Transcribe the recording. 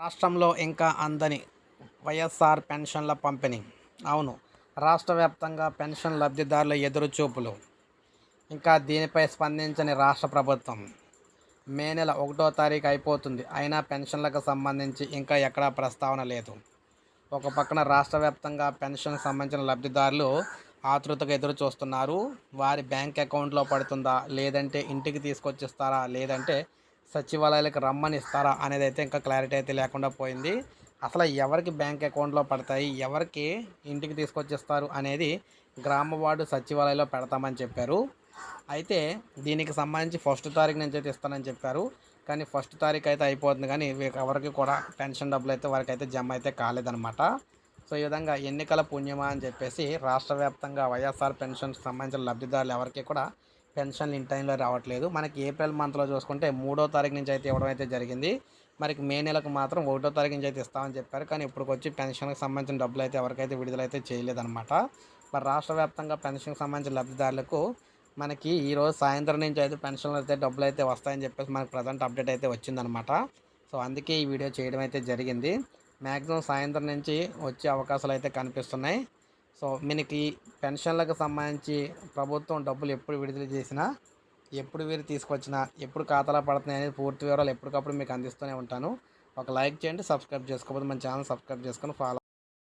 రాష్ట్రంలో ఇంకా అందని వైఎస్ఆర్ పెన్షన్ల పంపిణీ. అవును రాష్ట్ర వ్యాప్తంగా పెన్షన్ లబ్ధిదారుల ఎదురుచూపులు. ఇంకా దీనిపై స్పందించని రాష్ట్ర ప్రభుత్వం. మే నెల ఒకటో తారీఖు అయిపోతుంది. అయినా పెన్షన్లకు సంబంధించి ఇంకా ఎక్కడా ప్రస్తావన లేదు. ఒక పక్కన రాష్ట్ర వ్యాప్తంగా పెన్షన్కి సంబంధించిన లబ్ధిదారులు ఆతృతగా ఎదురు చూస్తున్నారు వారి బ్యాంక్ అకౌంట్లో పడుతుందా? లేదంటే ఇంటికి తీసుకొచ్చిస్తారా? లేదంటే సచివాలయాలకు రమ్మని ఇస్తారా అనేది అయితే ఇంకా క్లారిటీ అయితే లేకుండా పోయింది. అసలు ఎవరికి బ్యాంక్ అకౌంట్లో పడతాయి ఎవరికి ఇంటికి తీసుకొచ్చిస్తారు అనేది గ్రామ వార్డు సచివాలయంలో పెడతామని చెప్పారు. అయితే దీనికి సంబంధించి ఫస్ట్ తారీఖు నుంచి అయితే ఇస్తానని చెప్పారు. కానీ ఫస్ట్ తారీఖు అయితే అయిపోతుంది. కానీ ఎవరికి కూడా పెన్షన్ డబ్బులు అయితే వారికి అయితే జమ అయితే కాలేదన్నమాట. సో ఈ విధంగా ఎన్నికల పుణ్యమా అని చెప్పేసి రాష్ట్ర వ్యాప్తంగా వైఎస్ఆర్ పెన్షన్కి సంబంధించిన లబ్ధిదారులు ఎవరికి కూడా పెన్షన్లు ఇన్ టైంలో రావట్లేదు. మనకి ఏప్రిల్ మంత్లో చూసుకుంటే మూడో తారీఖు నుంచి అయితే ఇవ్వడం అయితే జరిగింది. మరి మే నెలకు మాత్రం ఒకటో తారీఖు నుంచి అయితే ఇస్తామని చెప్పారు. కానీ ఇప్పటికి వచ్చి పెన్షన్కి సంబంధించిన డబ్బులు అయితే ఎవరికైతే విడుదలైతే చేయలేదన్నమాట. మరి రాష్ట్ర వ్యాప్తంగా పెన్షన్కి సంబంధించిన లబ్ధిదారులకు మనకి ఈరోజు సాయంత్రం నుంచి అయితే పెన్షన్లు అయితే డబ్బులు అయితే వస్తాయని చెప్పేసి మనకి ప్రజెంట్ అప్డేట్ అయితే వచ్చిందనమాట సో అందుకే ఈ వీడియో చేయడం అయితే జరిగింది. మ్యాక్సిమం సాయంత్రం నుంచి వచ్చే అవకాశాలు అయితే కనిపిస్తున్నాయి. సో మనకి పెన్షన్లకు సంబంధించి ప్రభుత్వం డబ్బులు ఎప్పుడు విడుదల చేసినా ఎప్పుడు వీరు తీసుకొచ్చినా ఎప్పుడు ఖాతాలో పడుతున్నాయి అనేది పూర్తి వివరాలు ఎప్పటికప్పుడు మీకు అందిస్తూనే ఉంటాను. ఒక లైక్ చేయండి సబ్స్క్రైబ్ చేసుకోకపోతే మన ఛానల్ సబ్స్క్రైబ్ చేసుకొని ఫాలో